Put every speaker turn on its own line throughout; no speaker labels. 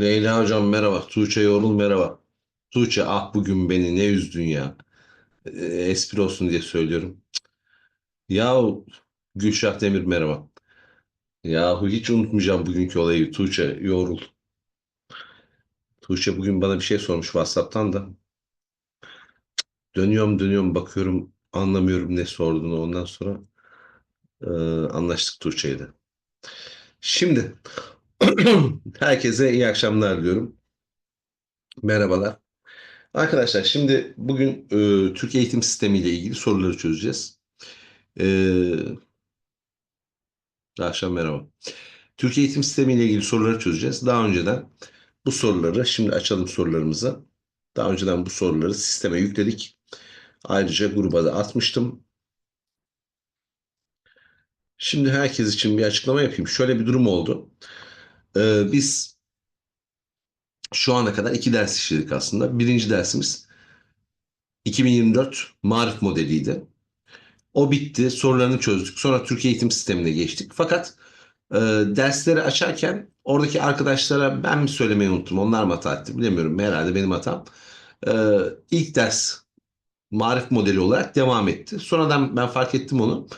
Leyla hocam merhaba. Tuğçe Yorul merhaba. Tuğçe ah bugün beni ne üzdün ya. E, espri olsun diye söylüyorum. Yahu Gülşah Demir merhaba. Yahu hiç unutmayacağım bugünkü olayı. Tuğçe Yorul. Tuğçe bugün bana bir şey sormuş WhatsApp'tan da. Dönüyorum dönüyorum bakıyorum anlamıyorum ne sorduğunu. Ondan sonra e, anlaştık Tuğçe'yle. Şimdi herkese iyi akşamlar diliyorum. Merhabalar. Arkadaşlar şimdi bugün e, Türk eğitim sistemi ile ilgili soruları çözeceğiz. E, akşam merhaba. Türk eğitim sistemi ile ilgili soruları çözeceğiz. Daha önceden bu soruları, şimdi açalım sorularımızı. Daha önceden bu soruları sisteme yükledik. Ayrıca gruba da atmıştım. Şimdi herkes için bir açıklama yapayım. Şöyle bir durum oldu. E, biz şu ana kadar iki ders işledik aslında. Birinci dersimiz 2024 marif modeliydi. O bitti. Sorularını çözdük. Sonra Türkiye eğitim sistemine geçtik. Fakat e, dersleri açarken oradaki arkadaşlara ben mi söylemeyi unuttum? Onlar mı hata etti? Bilemiyorum. Herhalde benim hatam. E, ilk ders marif modeli olarak devam etti. Sonradan ben fark ettim onu.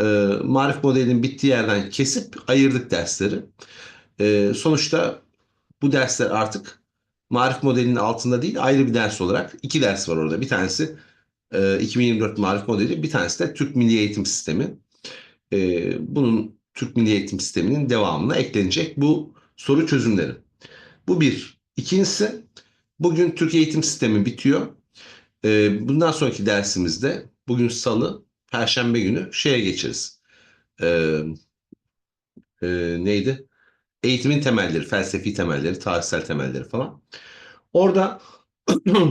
E, marif modelinin bittiği yerden kesip ayırdık dersleri. E, sonuçta bu dersler artık marif modelinin altında değil ayrı bir ders olarak iki ders var orada. Bir tanesi e, 2024 marif modeli bir tanesi de Türk Milli Eğitim Sistemi. E, bunun Türk Milli Eğitim Sistemi'nin devamına eklenecek bu soru çözümleri. Bu bir. İkincisi bugün Türk Eğitim Sistemi bitiyor. E, bundan sonraki dersimizde bugün salı, perşembe günü şeye geçeriz. E, e, neydi? Eğitimin temelleri, felsefi temelleri, tarihsel temelleri falan. Orada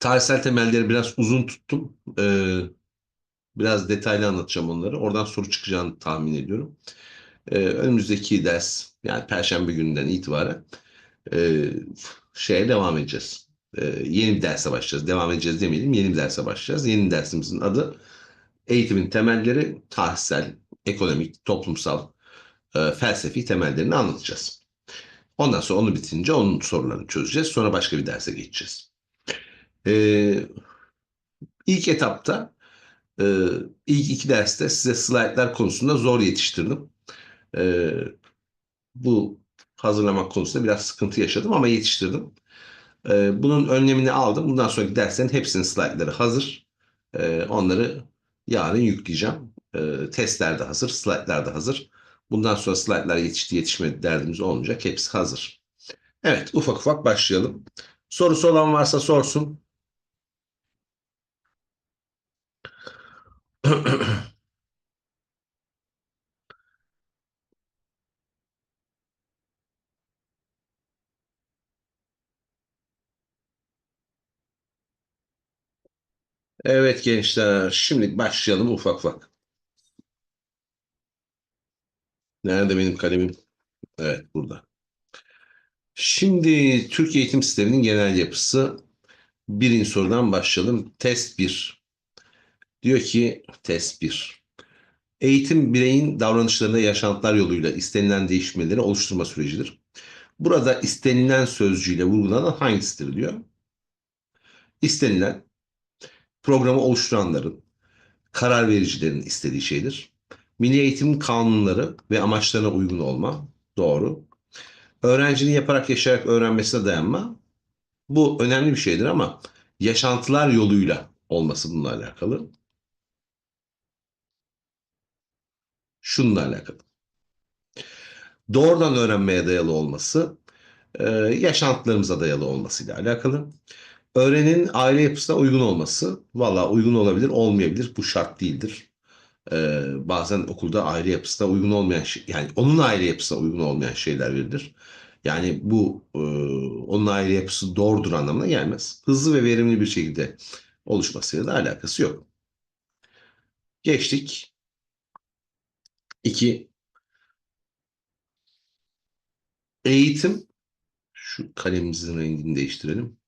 tarihsel temelleri biraz uzun tuttum. Ee, biraz detaylı anlatacağım onları. Oradan soru çıkacağını tahmin ediyorum. Ee, önümüzdeki ders yani Perşembe gününden itibaren e, şeye devam edeceğiz. Ee, yeni bir derse başlayacağız. Devam edeceğiz demeyelim. Yeni bir derse başlayacağız. Yeni dersimizin adı eğitimin temelleri, tarihsel, ekonomik, toplumsal, e, felsefi temellerini anlatacağız. Ondan sonra onu bitince onun sorularını çözeceğiz. Sonra başka bir derse geçeceğiz. Ee, ilk etapta e, ilk iki derste size slaytlar konusunda zor yetiştirdim. Ee, bu hazırlamak konusunda biraz sıkıntı yaşadım ama yetiştirdim. Ee, bunun önlemini aldım. Bundan sonraki derslerin hepsinin slaytları hazır. Ee, onları yarın yükleyeceğim. Ee, testler de hazır, slaytlar da hazır. Bundan sonra slaytlar yetişti yetişmedi derdimiz olmayacak. Hepsi hazır. Evet ufak ufak başlayalım. Sorusu olan varsa sorsun. Evet gençler, şimdi başlayalım ufak ufak. Nerede benim kalemim? Evet, burada. Şimdi Türk eğitim sisteminin genel yapısı. Birinci sorudan başlayalım. Test 1. Diyor ki test 1. Eğitim bireyin davranışlarında yaşantılar yoluyla istenilen değişmeleri oluşturma sürecidir. Burada istenilen sözcüğüyle vurgulanan hangisidir diyor. İstenilen programı oluşturanların, karar vericilerin istediği şeydir. Milli eğitim kanunları ve amaçlarına uygun olma. Doğru. Öğrencinin yaparak yaşayarak öğrenmesine dayanma. Bu önemli bir şeydir ama yaşantılar yoluyla olması bununla alakalı. Şununla alakalı. Doğrudan öğrenmeye dayalı olması, e, yaşantılarımıza dayalı olmasıyla alakalı. Öğrenin aile yapısına uygun olması, valla uygun olabilir, olmayabilir. Bu şart değildir. Ee, bazen okulda aile yapısına uygun olmayan şey, yani onun aile yapısına uygun olmayan şeyler verilir. Yani bu e, onun aile yapısı doğrudur anlamına gelmez. Hızlı ve verimli bir şekilde oluşmasıyla da alakası yok. Geçtik. 2. Eğitim. Şu kalemimizin rengini değiştirelim.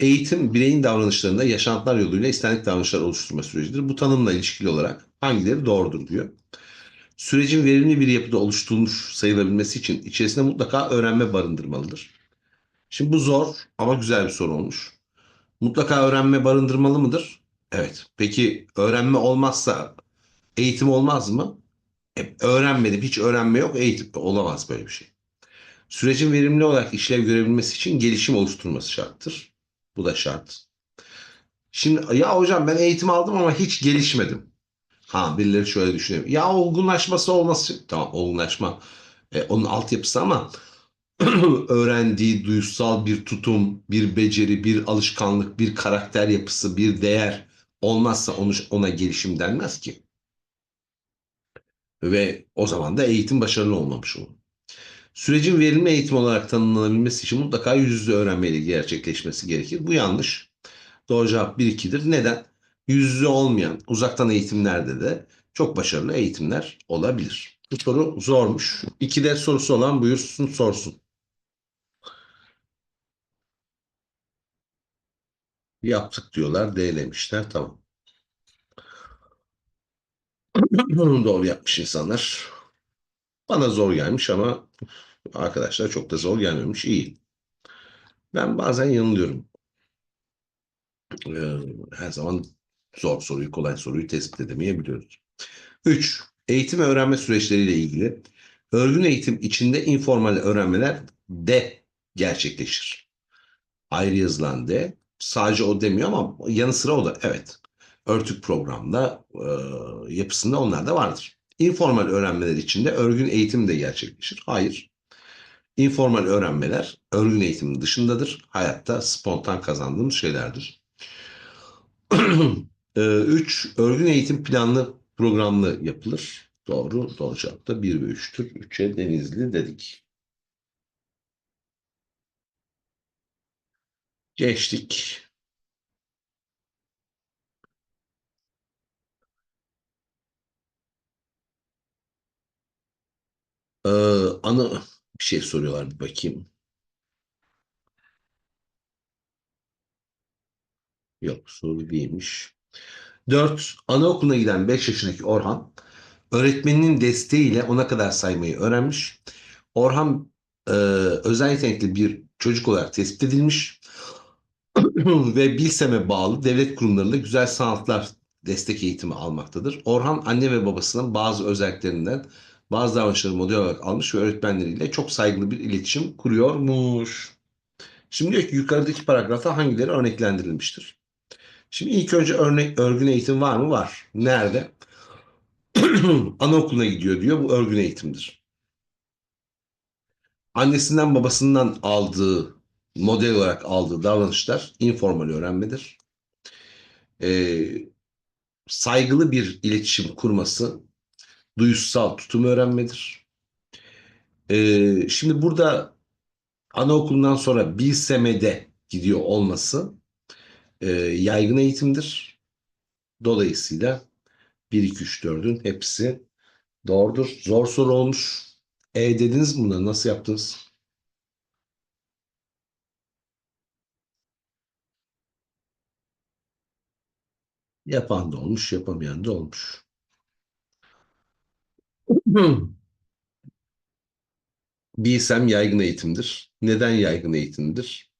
Eğitim bireyin davranışlarında yaşantılar yoluyla istendik davranışlar oluşturma sürecidir. Bu tanımla ilişkili olarak hangileri doğrudur diyor. Sürecin verimli bir yapıda oluşturulmuş sayılabilmesi için içerisinde mutlaka öğrenme barındırmalıdır. Şimdi bu zor ama güzel bir soru olmuş. Mutlaka öğrenme barındırmalı mıdır? Evet. Peki öğrenme olmazsa eğitim olmaz mı? E, öğrenmedim, hiç öğrenme yok, eğitim olamaz böyle bir şey. Sürecin verimli olarak işlev görebilmesi için gelişim oluşturması şarttır. Bu da şart. Şimdi ya hocam ben eğitim aldım ama hiç gelişmedim. Ha birileri şöyle düşünüyor. Ya olgunlaşması olması tamam olgunlaşma e, onun altyapısı ama öğrendiği duysal bir tutum, bir beceri, bir alışkanlık, bir karakter yapısı, bir değer olmazsa onu, ona gelişim denmez ki. Ve o zaman da eğitim başarılı olmamış olur. Sürecin verimli eğitim olarak tanımlanabilmesi için mutlaka yüz yüze öğrenmeyle gerçekleşmesi gerekir. Bu yanlış. Doğru cevap 1-2'dir. Neden? Yüz yüze olmayan uzaktan eğitimlerde de çok başarılı eğitimler olabilir. Bu soru zormuş. İkide sorusu olan buyursun sorsun. Yaptık diyorlar. D'lemişler. Tamam. Doğru yapmış insanlar. Bana zor gelmiş ama arkadaşlar çok da zor gelmemiş. İyi. Ben bazen yanılıyorum. Ee, her zaman zor soruyu, kolay soruyu tespit edemeyebiliyoruz. 3. Eğitim ve öğrenme süreçleriyle ilgili. Örgün eğitim içinde informal öğrenmeler de gerçekleşir. Ayrı yazılan de. Sadece o demiyor ama yanı sıra o da. Evet. Örtük programda e, yapısında onlar da vardır. İnformal öğrenmeler içinde örgün eğitim de gerçekleşir. Hayır. İnformal öğrenmeler örgün eğitimin dışındadır. Hayatta spontan kazandığımız şeylerdir. 3. Örgün eğitim planlı programlı yapılır. Doğru. Doğru cevap da 1 ve 3'tür. 3'e Denizli dedik. Geçtik. Ee, ana bir şey soruyorlar bir bakayım. Yok soru değilmiş. 4. Anaokuluna giden 5 yaşındaki Orhan öğretmeninin desteğiyle ona kadar saymayı öğrenmiş. Orhan e, özel yetenekli bir çocuk olarak tespit edilmiş ve Bilsem'e bağlı devlet kurumlarında güzel sanatlar destek eğitimi almaktadır. Orhan anne ve babasının bazı özelliklerinden bazı davranışları model olarak almış ve öğretmenleriyle çok saygılı bir iletişim kuruyormuş. Şimdi diyor ki yukarıdaki paragrafta hangileri örneklendirilmiştir? Şimdi ilk önce örnek örgün eğitim var mı? Var. Nerede? Anaokuluna gidiyor diyor. Bu örgün eğitimdir. Annesinden babasından aldığı model olarak aldığı davranışlar informal öğrenmedir. Ee, saygılı bir iletişim kurması duyusal tutum öğrenmedir. Ee, şimdi burada anaokulundan sonra Bilseme'de gidiyor olması e, yaygın eğitimdir. Dolayısıyla 1, 2, 3, 4'ün hepsi doğrudur. Zor soru olmuş. E dediniz mi buna? Nasıl yaptınız? Yapan da olmuş, yapamayan da olmuş. Bilsem yaygın eğitimdir. Neden yaygın eğitimdir?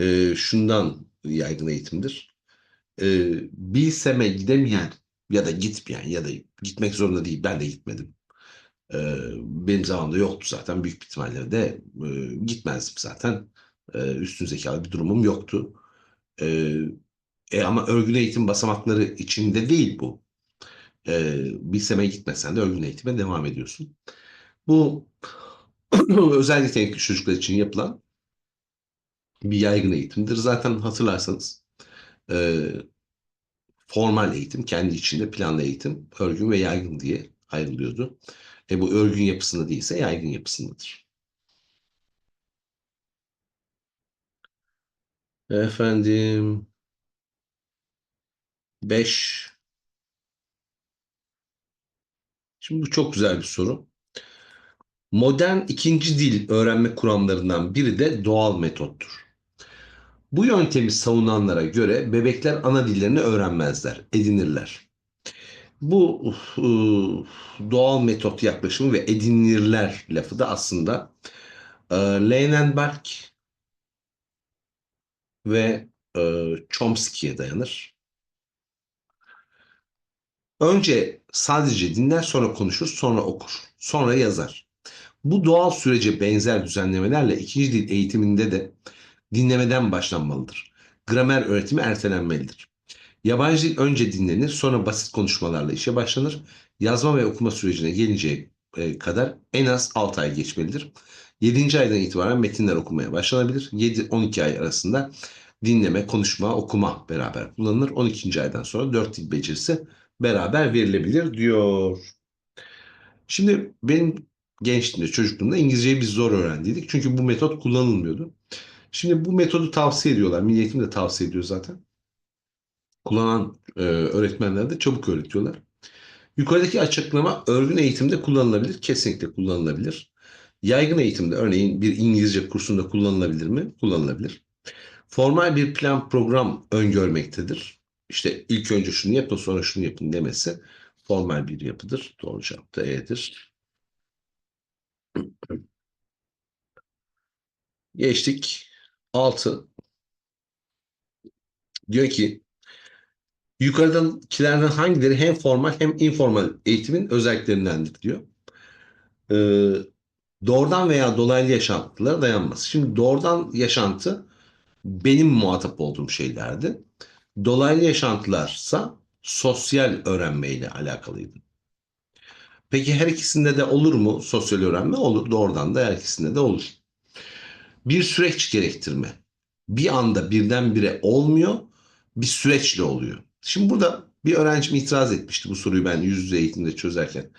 Ee, şundan yaygın eğitimdir. Ee, Bilsem'e gidemeyen ya da gitmeyen ya da gitmek zorunda değil. Ben de gitmedim. Ee, benim zamanımda yoktu zaten. Büyük ihtimalle de e, gitmezdim zaten. Ee, üstün zekalı bir durumum yoktu. Ee, e, ama örgün eğitim basamakları içinde değil bu. Ee, Bilsem'e gitmesen de örgün eğitime devam ediyorsun. Bu özel yetenekli çocuklar için yapılan bir yaygın eğitimdir. Zaten hatırlarsanız e, formal eğitim kendi içinde planlı eğitim, örgün ve yaygın diye ayrılıyordu. E bu örgün yapısında değilse yaygın yapısındadır. Efendim 5 Şimdi bu çok güzel bir soru. Modern ikinci dil öğrenme kuramlarından biri de doğal metottur. Bu yöntemi savunanlara göre bebekler ana dillerini öğrenmezler, edinirler. Bu e, doğal metot yaklaşımı ve edinirler lafı da aslında e, Leyenenberg ve e, Chomsky'ye dayanır. Önce sadece dinler, sonra konuşur, sonra okur, sonra yazar. Bu doğal sürece benzer düzenlemelerle ikinci dil eğitiminde de dinlemeden başlanmalıdır. Gramer öğretimi ertelenmelidir. Yabancı dil önce dinlenir, sonra basit konuşmalarla işe başlanır. Yazma ve okuma sürecine gelinceye e, kadar en az 6 ay geçmelidir. 7. aydan itibaren metinler okumaya başlanabilir. 7-12 ay arasında dinleme, konuşma, okuma beraber kullanılır. 12. aydan sonra 4 dil becerisi beraber verilebilir diyor. Şimdi benim gençliğimde, çocukluğumda İngilizceyi biz zor öğrendiydik. Çünkü bu metot kullanılmıyordu. Şimdi bu metodu tavsiye ediyorlar. Milli Eğitim de tavsiye ediyor zaten. Kullanan e, öğretmenler de çabuk öğretiyorlar. Yukarıdaki açıklama örgün eğitimde kullanılabilir. Kesinlikle kullanılabilir. Yaygın eğitimde örneğin bir İngilizce kursunda kullanılabilir mi? Kullanılabilir. Formal bir plan program öngörmektedir. İşte ilk önce şunu yapın sonra şunu yapın demesi formal bir yapıdır. Doğru cevap da E'dir. Geçtik. 6. Diyor ki yukarıdakilerden hangileri hem formal hem informal eğitimin özelliklerindendir diyor. Ee, doğrudan veya dolaylı yaşantılara dayanmaz. Şimdi doğrudan yaşantı benim muhatap olduğum şeylerdi. Dolaylı yaşantılarsa sosyal öğrenmeyle alakalıydı. Peki her ikisinde de olur mu sosyal öğrenme? Olur. Doğrudan da her ikisinde de olur. Bir süreç gerektirme. Bir anda birdenbire olmuyor, bir süreçle oluyor. Şimdi burada bir öğrencim itiraz etmişti bu soruyu ben yüz yüze eğitimde çözerken.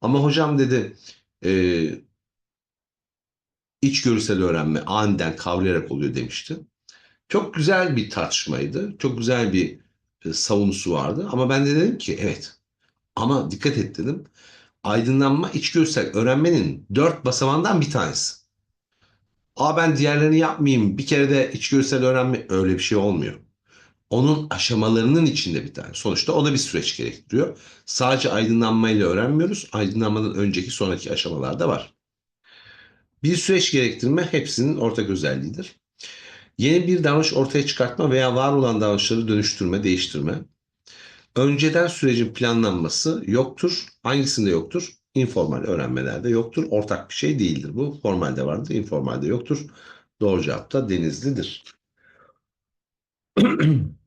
Ama hocam dedi e, içgörüsel öğrenme aniden kavrayarak oluyor demişti. Çok güzel bir tartışmaydı. Çok güzel bir e, savunusu vardı. Ama ben de dedim ki evet ama dikkat et dedim. Aydınlanma içgörüsel öğrenmenin dört basamağından bir tanesi. Aa ben diğerlerini yapmayayım. Bir kere de içgörüsel öğrenme öyle bir şey olmuyor. Onun aşamalarının içinde bir tane. Sonuçta o da bir süreç gerektiriyor. Sadece aydınlanmayla öğrenmiyoruz. Aydınlanmadan önceki sonraki aşamalar da var. Bir süreç gerektirme hepsinin ortak özelliğidir. Yeni bir davranış ortaya çıkartma veya var olan davranışları dönüştürme, değiştirme. Önceden sürecin planlanması yoktur. Hangisinde yoktur? İnformal öğrenmelerde yoktur. Ortak bir şey değildir bu. Formalde vardır, informalde yoktur. Doğru cevap da Denizli'dir.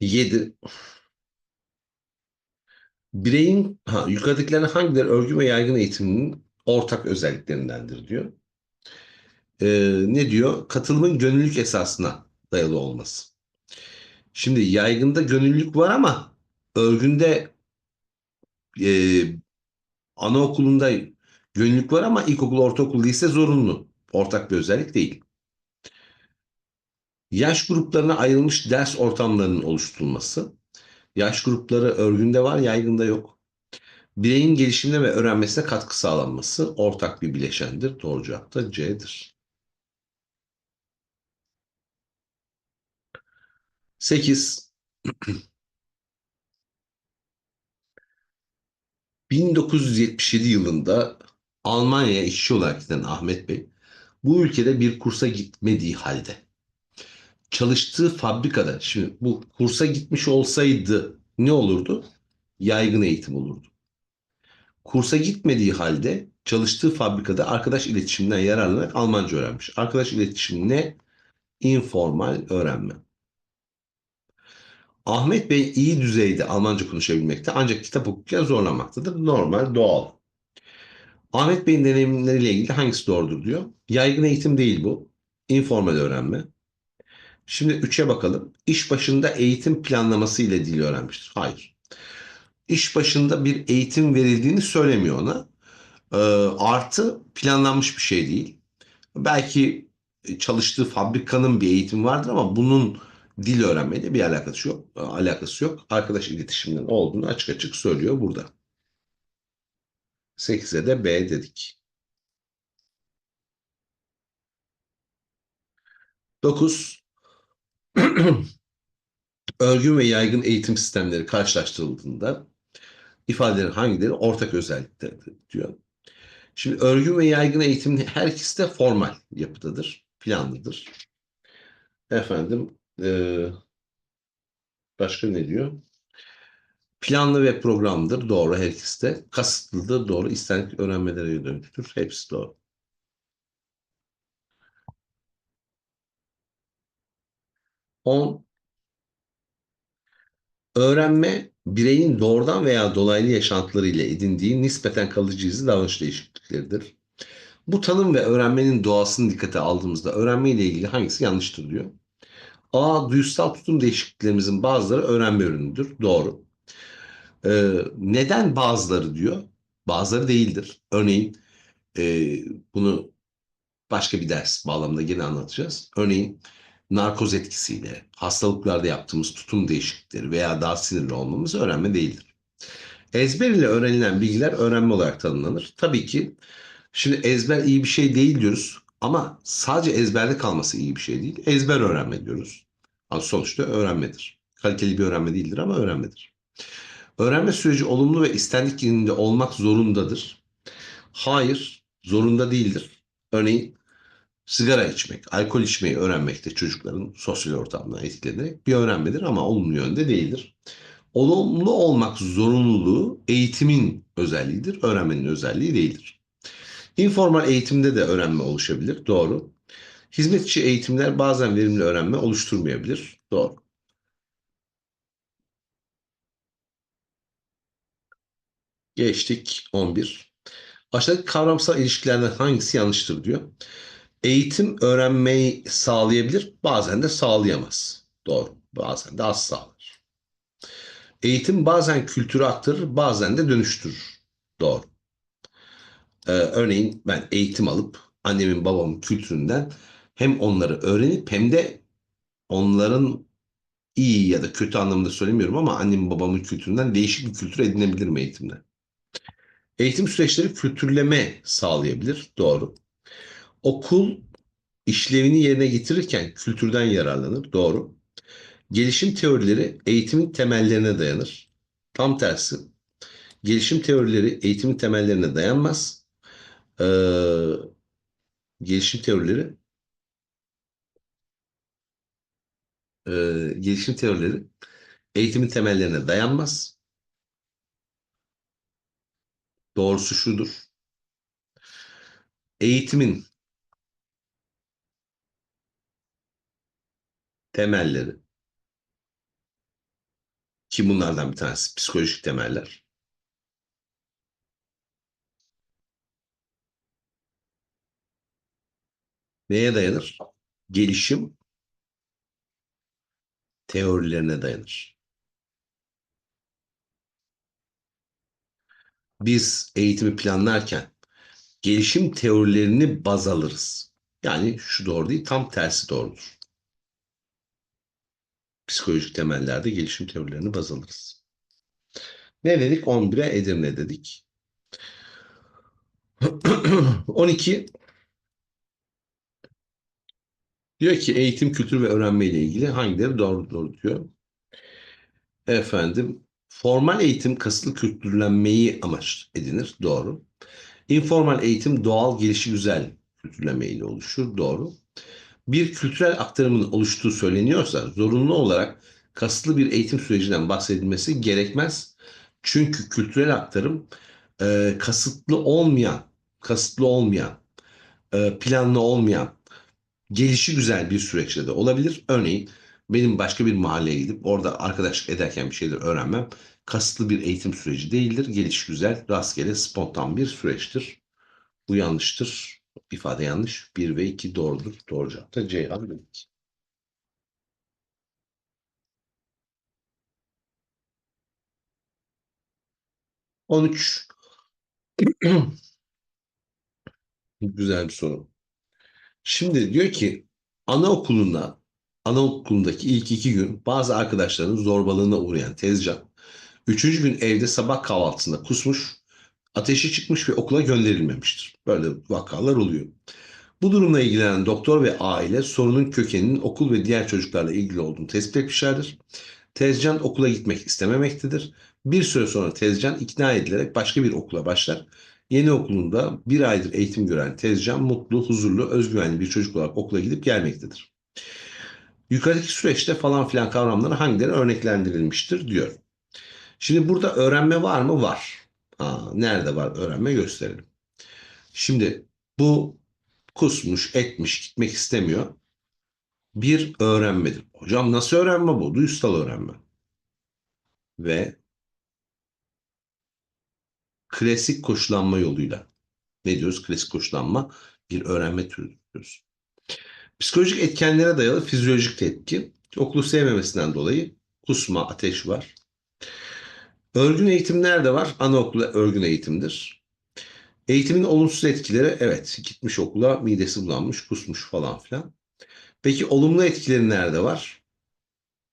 7. Bireyin ha, yukarıdakilerin hangileri örgün ve yaygın eğitiminin ortak özelliklerindendir diyor. Ee, ne diyor? Katılımın gönüllülük esasına dayalı olması. Şimdi yaygında gönüllülük var ama örgünde e, anaokulunda gönüllülük var ama ilkokul, ortaokul, lise zorunlu. Ortak bir özellik değil. Yaş gruplarına ayrılmış ders ortamlarının oluşturulması. Yaş grupları örgünde var, yaygında yok. Bireyin gelişimine ve öğrenmesine katkı sağlanması ortak bir bileşendir. Doğru cevap da C'dir. 8. 1977 yılında Almanya'ya işçi olarak giden Ahmet Bey bu ülkede bir kursa gitmediği halde çalıştığı fabrikada şimdi bu kursa gitmiş olsaydı ne olurdu? Yaygın eğitim olurdu. Kursa gitmediği halde çalıştığı fabrikada arkadaş iletişiminden yararlanarak Almanca öğrenmiş. Arkadaş iletişimi ne? Informal öğrenme. Ahmet Bey iyi düzeyde Almanca konuşabilmekte ancak kitap okurken zorlanmaktadır. Normal, doğal. Ahmet Bey'in deneyimleriyle ilgili hangisi doğrudur diyor. Yaygın eğitim değil bu. İnformal öğrenme. Şimdi üçe bakalım. İş başında eğitim planlaması ile dil öğrenmiştir. Hayır. İş başında bir eğitim verildiğini söylemiyor ona. Ee, artı planlanmış bir şey değil. Belki çalıştığı fabrikanın bir eğitimi vardır ama bunun dil öğrenmeyle bir alakası yok. Alakası yok. Arkadaş iletişiminden olduğunu açık açık söylüyor burada. 8'e de B dedik. 9 Örgün ve yaygın eğitim sistemleri karşılaştırıldığında ifadelerin hangileri ortak özelliklerdir diyor. Şimdi örgün ve yaygın eğitim her ikisi de formal yapıdadır, planlıdır. Efendim, e, başka ne diyor? Planlı ve programlıdır, doğru her ikisi de. Kasıtlıdır, doğru. İstenlik öğrenmelere dönüktür, hepsi doğru. 10. Öğrenme, bireyin doğrudan veya dolaylı yaşantılarıyla edindiği nispeten kalıcı izli davranış değişiklikleridir. Bu tanım ve öğrenmenin doğasını dikkate aldığımızda öğrenme ile ilgili hangisi yanlıştır diyor. A. Duyusal tutum değişikliklerimizin bazıları öğrenme ürünüdür. Doğru. Ee, neden bazıları diyor? Bazıları değildir. Örneğin e, bunu başka bir ders bağlamında gene anlatacağız. Örneğin narkoz etkisiyle hastalıklarda yaptığımız tutum değişiklikleri veya daha sinirli olmamız öğrenme değildir. Ezber ile öğrenilen bilgiler öğrenme olarak tanımlanır. Tabii ki şimdi ezber iyi bir şey değil diyoruz ama sadece ezberde kalması iyi bir şey değil. Ezber öğrenme diyoruz. Ama sonuçta öğrenmedir. Kaliteli bir öğrenme değildir ama öğrenmedir. Öğrenme süreci olumlu ve istendik yerinde olmak zorundadır. Hayır, zorunda değildir. Örneğin sigara içmek, alkol içmeyi öğrenmekte çocukların sosyal ortamına etkilenerek bir öğrenmedir ama olumlu yönde değildir. Olumlu olmak zorunluluğu eğitimin özelliğidir, öğrenmenin özelliği değildir. İnformal eğitimde de öğrenme oluşabilir, doğru. Hizmetçi eğitimler bazen verimli öğrenme oluşturmayabilir, doğru. Geçtik 11. Aşağıdaki kavramsal ilişkilerden hangisi yanlıştır diyor. Eğitim öğrenmeyi sağlayabilir, bazen de sağlayamaz. Doğru. Bazen de az sağlar. Eğitim bazen kültürü aktarır, bazen de dönüştürür. Doğru. Ee, örneğin ben eğitim alıp annemin babamın kültüründen hem onları öğrenip hem de onların iyi ya da kötü anlamda söylemiyorum ama annemin babamın kültüründen değişik bir kültür edinebilirim eğitimle. Eğitim süreçleri kültürleme sağlayabilir. Doğru. Okul işlevini yerine getirirken kültürden yararlanır. Doğru. Gelişim teorileri eğitimin temellerine dayanır. Tam tersi. Gelişim teorileri eğitimin temellerine dayanmaz. Ee, gelişim teorileri e, gelişim teorileri eğitimin temellerine dayanmaz. Doğrusu şudur. Eğitimin temelleri ki bunlardan bir tanesi psikolojik temeller. Neye dayanır? Gelişim teorilerine dayanır. Biz eğitimi planlarken gelişim teorilerini baz alırız. Yani şu doğru değil, tam tersi doğrudur. Psikolojik temellerde gelişim teorilerini baz alırız. Ne dedik? 11'e Edirne dedik. 12 diyor ki eğitim, kültür ve öğrenme ile ilgili hangileri doğru doğru diyor. Efendim formal eğitim kasıtlı kültürlenmeyi amaç edinir. Doğru. İnformal eğitim doğal gelişi güzel kültürlenme ile oluşur. Doğru. Bir kültürel aktarımın oluştuğu söyleniyorsa zorunlu olarak kasıtlı bir eğitim sürecinden bahsedilmesi gerekmez. Çünkü kültürel aktarım e, kasıtlı olmayan, kasıtlı olmayan, e, planlı olmayan, gelişi güzel bir süreçte de olabilir. Örneğin benim başka bir mahalleye gidip orada arkadaşlık ederken bir şeyler öğrenmem kasıtlı bir eğitim süreci değildir. Geliş güzel, rastgele, spontan bir süreçtir. Bu yanlıştır. İfade yanlış. 1 ve 2 doğrudur. Doğru cevap da Ceyhan dedik. On üç. Güzel bir soru. Şimdi diyor ki anaokulunda anaokulundaki ilk iki gün bazı arkadaşların zorbalığına uğrayan Tezcan üçüncü gün evde sabah kahvaltısında kusmuş, ateşi çıkmış ve okula gönderilmemiştir. Böyle vakalar oluyor. Bu durumla ilgilenen doktor ve aile sorunun kökeninin okul ve diğer çocuklarla ilgili olduğunu tespit etmişlerdir. Tezcan okula gitmek istememektedir. Bir süre sonra Tezcan ikna edilerek başka bir okula başlar. Yeni okulunda bir aydır eğitim gören Tezcan mutlu, huzurlu, özgüvenli bir çocuk olarak okula gidip gelmektedir. Yukarıdaki süreçte falan filan kavramları hangileri örneklendirilmiştir diyor. Şimdi burada öğrenme var mı? Var. Ha, nerede var öğrenme gösterelim. Şimdi bu kusmuş, etmiş, gitmek istemiyor. Bir öğrenmedir. Hocam nasıl öğrenme bu? Duysal öğrenme. Ve klasik koşullanma yoluyla. Ne diyoruz? Klasik koşullanma bir öğrenme türü diyoruz. Psikolojik etkenlere dayalı fizyolojik tepki. Okulu sevmemesinden dolayı kusma, ateş var. Örgün eğitim nerede var? Anaokulu örgün eğitimdir. Eğitimin olumsuz etkileri evet gitmiş okula midesi bulanmış, kusmuş falan filan. Peki olumlu etkileri nerede var?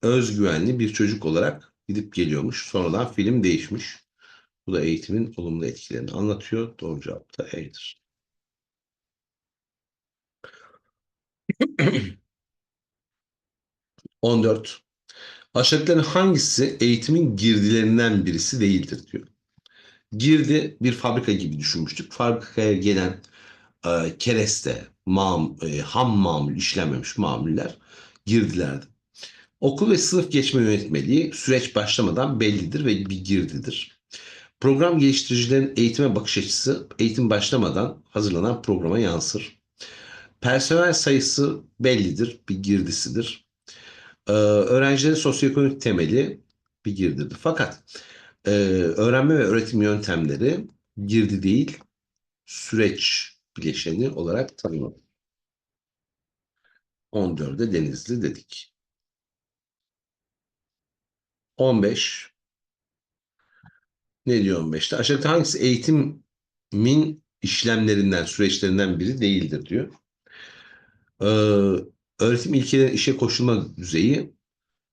Özgüvenli bir çocuk olarak gidip geliyormuş. Sonradan film değişmiş. Bu da eğitimin olumlu etkilerini anlatıyor. Doğru cevap da E'dir. On dört. Aşağıdakilerin hangisi eğitimin girdilerinden birisi değildir diyor. Girdi bir fabrika gibi düşünmüştük. Fabrikaya gelen e, kereste, mam, e, ham mamul, işlenmemiş mamuller girdilerdi. Okul ve sınıf geçme yönetmeliği süreç başlamadan bellidir ve bir girdidir. Program geliştiricilerin eğitime bakış açısı eğitim başlamadan hazırlanan programa yansır. Personel sayısı bellidir, bir girdisidir. Ee, öğrencilerin sosyoekonomik temeli bir girdidir. Fakat e, öğrenme ve öğretim yöntemleri girdi değil, süreç bileşeni olarak tanımlanır. 14'e Denizli dedik. 15 ne diyor 15'te? Aşağıdaki hangisi eğitimin işlemlerinden, süreçlerinden biri değildir diyor. Ee, öğretim ilkelerin işe koşulma düzeyi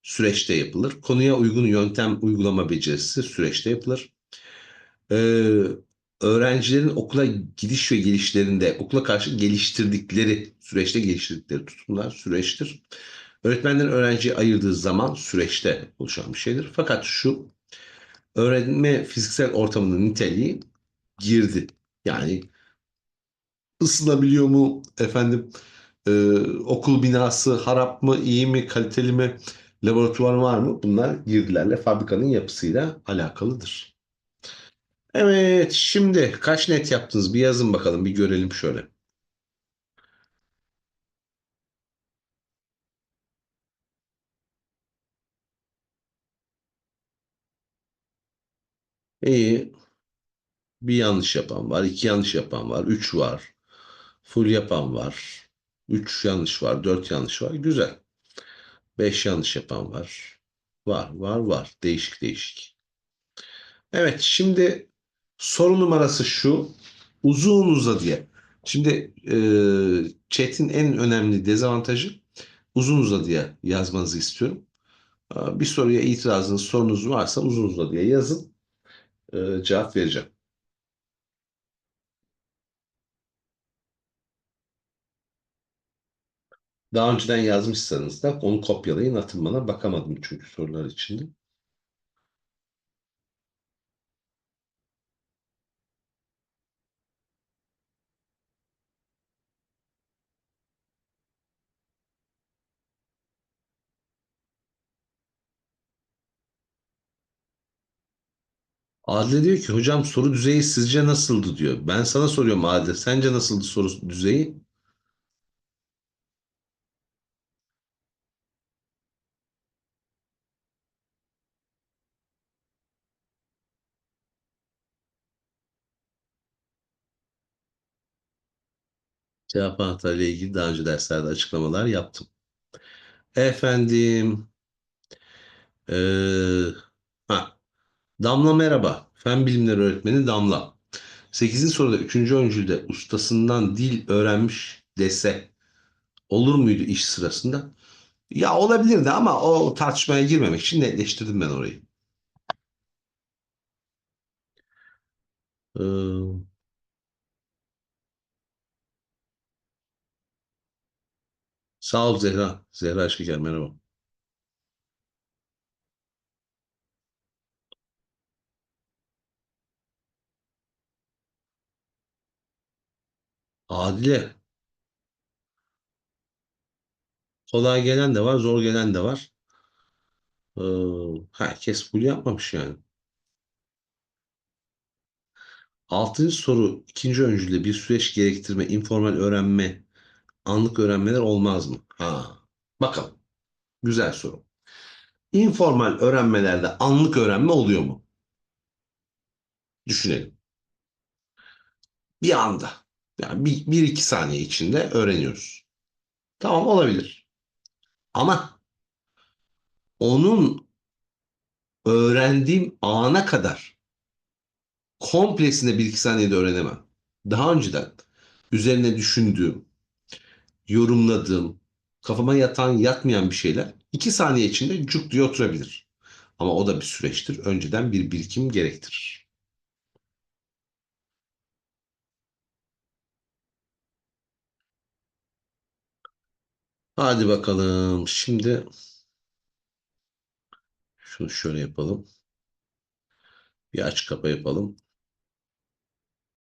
süreçte yapılır. Konuya uygun yöntem uygulama becerisi süreçte yapılır. Ee, öğrencilerin okula gidiş ve gelişlerinde okula karşı geliştirdikleri, süreçte geliştirdikleri tutumlar süreçtir. Öğretmenlerin öğrenciyi ayırdığı zaman süreçte oluşan bir şeydir. Fakat şu öğrenme fiziksel ortamının niteliği girdi. Yani ısınabiliyor mu efendim e, okul binası harap mı iyi mi kaliteli mi laboratuvar var mı bunlar girdilerle fabrikanın yapısıyla alakalıdır. Evet şimdi kaç net yaptınız bir yazın bakalım bir görelim şöyle. İyi. Bir yanlış yapan var, iki yanlış yapan var, üç var. Full yapan var. Üç yanlış var, dört yanlış var. Güzel. Beş yanlış yapan var. Var, var, var. Değişik değişik. Evet, şimdi soru numarası şu. Uzun uzadıya. Şimdi e, chat'in en önemli dezavantajı uzun uzadıya yazmanızı istiyorum. Bir soruya itirazınız, sorunuz varsa uzun uzadıya yazın. E, cevap vereceğim. Daha önceden yazmışsanız da onu kopyalayın atın bana. Bakamadım çünkü sorular içinde. Adile diyor ki hocam soru düzeyi sizce nasıldı diyor. Ben sana soruyorum Adile. Sence nasıldı soru düzeyi? Cevap anahtarıyla ilgili daha önce derslerde açıklamalar yaptım. Efendim. Ee, ha. Damla merhaba. Fen bilimleri öğretmeni Damla. 8. soruda 3. öncülde ustasından dil öğrenmiş dese olur muydu iş sırasında? Ya olabilirdi ama o tartışmaya girmemek için netleştirdim ben orayı. Ee, sağ ol Zehra. Zehra Şeker merhaba. Adile. Kolay gelen de var, zor gelen de var. Ee, herkes full yapmamış yani. Altıncı soru ikinci öncülde bir süreç gerektirme, informal öğrenme, anlık öğrenmeler olmaz mı? Ha, bakalım. Güzel soru. İnformal öğrenmelerde anlık öğrenme oluyor mu? Düşünelim. Bir anda. Yani bir, bir iki saniye içinde öğreniyoruz. Tamam olabilir. Ama onun öğrendiğim ana kadar komplesinde bir iki saniyede öğrenemem. Daha önceden üzerine düşündüğüm, yorumladığım, kafama yatan yatmayan bir şeyler iki saniye içinde cuk diye oturabilir. Ama o da bir süreçtir. Önceden bir birikim gerektirir. Hadi bakalım. Şimdi şunu şöyle yapalım. Bir aç kapa yapalım.